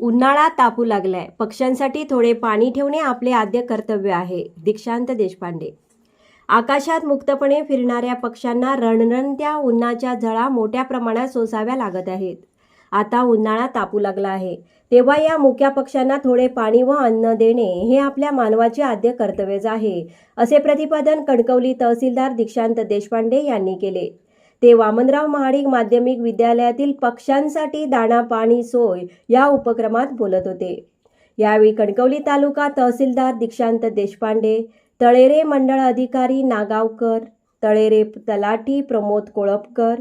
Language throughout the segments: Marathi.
उन्हाळा तापू लागलाय. पक्ष्यांसाठी थोडे पाणी ठेवणे आपले आद्य कर्तव्य आहे. दीक्षांत देशपांडे. आकाशात मुक्तपणे फिरणाऱ्या पक्ष्यांना रणरणत्या उन्हाच्या झळा मोठ्या प्रमाणात सोसाव्या लागत आहेत. आता उन्हाळा तापू लागला आहे. तेव्हा या मुक्या पक्ष्यांना थोडे पाणी व अन्न देणे हे आपल्या मानवाचे आद्य कर्तव्यच आहे असे प्रतिपादन कणकवली तहसीलदार दीक्षांत देशपांडे यांनी केले. ते वामनराव महाडिक माध्यमिक विद्यालयातील पक्ष्यांसाठी दाणा पाणी सोय या उपक्रमात बोलत होते. यावेळी कणकवली तालुका तहसीलदार दीक्षांत देशपांडे तळेरे मंडळ अधिकारी नागावकर तळेरे तलाठी प्रमोद कोळपकर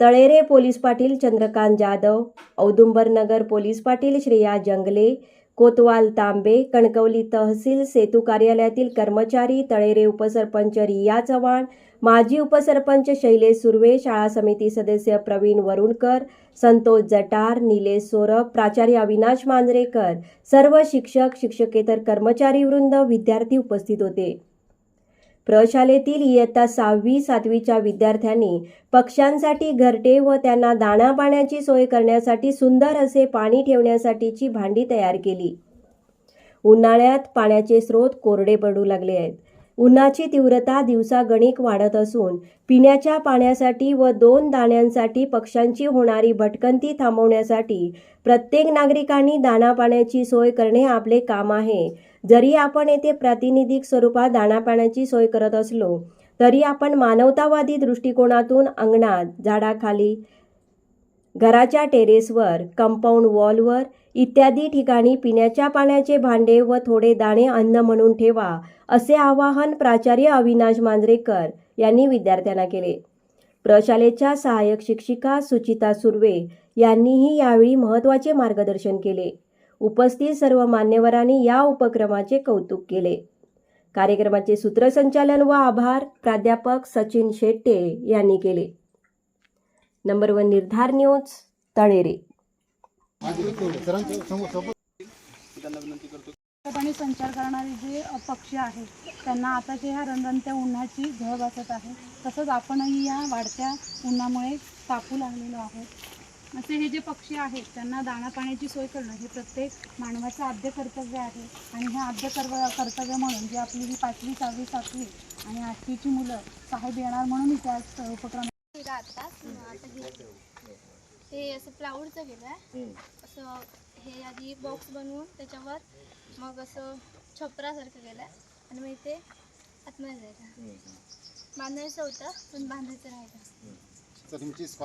तळेरे पोलीस पाटील चंद्रकांत जाधव औदुंबरनगर पोलीस पाटील श्रेया जंगले कोतवाल तांबे कणकवली तहसील सेतू कार्यालयातील कर्मचारी तळेरे उपसरपंच रिया चव्हाण माजी उपसरपंच शैलेश सुर्वे शाळा समिती सदस्य प्रवीण वरुणकर संतोष जटार निलेश सोरब प्राचार्य अविनाश मांजरेकर सर्व शिक्षक शिक्षकेतर कर्मचारी वृंद विद्यार्थी उपस्थित होते. प्रशालेतील इयत्ता सहावी सातवीच्या विद्यार्थ्यांनी पक्ष्यांसाठी घरटे व त्यांना दाणा पाण्याची सोय करण्यासाठी सुंदर असे पाणी ठेवण्यासाठीची भांडी तयार केली. उन्हाळ्यात पाण्याचे स्रोत कोरडे पडू लागले आहेत. उन्हाची तीव्रता दिवसागणिक वाढत असून पिण्याच्या पाण्यासाठी व दोन दाण्यांसाठी पक्ष्यांची होणारी भटकंती थांबवण्यासाठी प्रत्येक नागरिकांनी दाणा पाण्याची सोय करणे आपले काम आहे. जरी आपण येथे प्रातिनिधिक स्वरूपात दाणा पाण्याची सोय करत असलो तरी आपण मानवतावादी दृष्टिकोनातून अंगणात झाडाखाली घराच्या टेरेसवर कंपाऊंड वॉलवर इत्यादी ठिकाणी पिण्याच्या पाण्याचे भांडे व थोडे दाणे अन्न म्हणून ठेवा असे आवाहन प्राचार्य अविनाश मांजरेकर यांनी विद्यार्थ्यांना केले. प्रशालेच्या सहाय्यक शिक्षिका सुचिता सुर्वे यांनीही यावेळी महत्त्वाचे मार्गदर्शन केले. उपस्थित सर्व मान्यवरांनी या उपक्रमाचे कौतुक केले. कार्यक्रमाचे सूत्रसंचालन व आभार प्राध्यापक सचिन शेट्टे यांनी केले. Number one Nirdhar news Talere. आणि संचार करणारे जे पक्षी आहेत त्यांना आताच्या ह्या रणरणत्या उन्हाची झळ बसत आहे तसंच आपणही या वाढत्या उन्हामुळे तापू लागलेलो आहोत. असे हे जे पक्षी आहेत त्यांना दाणा पाण्याची सोय करणं हे प्रत्येक मानवाचं आद्य कर्तव्य आहे. आणि हे आद्य कर्व कर्तव्य म्हणून जे आपली ही पाचवी सहावी सातवी आणि आठवीची मुलं साहेब येणार म्हणून त्या उपक्रम हिरा आता आता असं प्लाऊडचं केलं आहे असं हे आधी बॉक्स बनवून त्याच्यावर मग असं छपरासारखं केलं आहे आणि मग इथे आतमध्ये जायचं. बांधायचं होतं पण बांधायचं राहिलं. तर तुमची स्कॉलर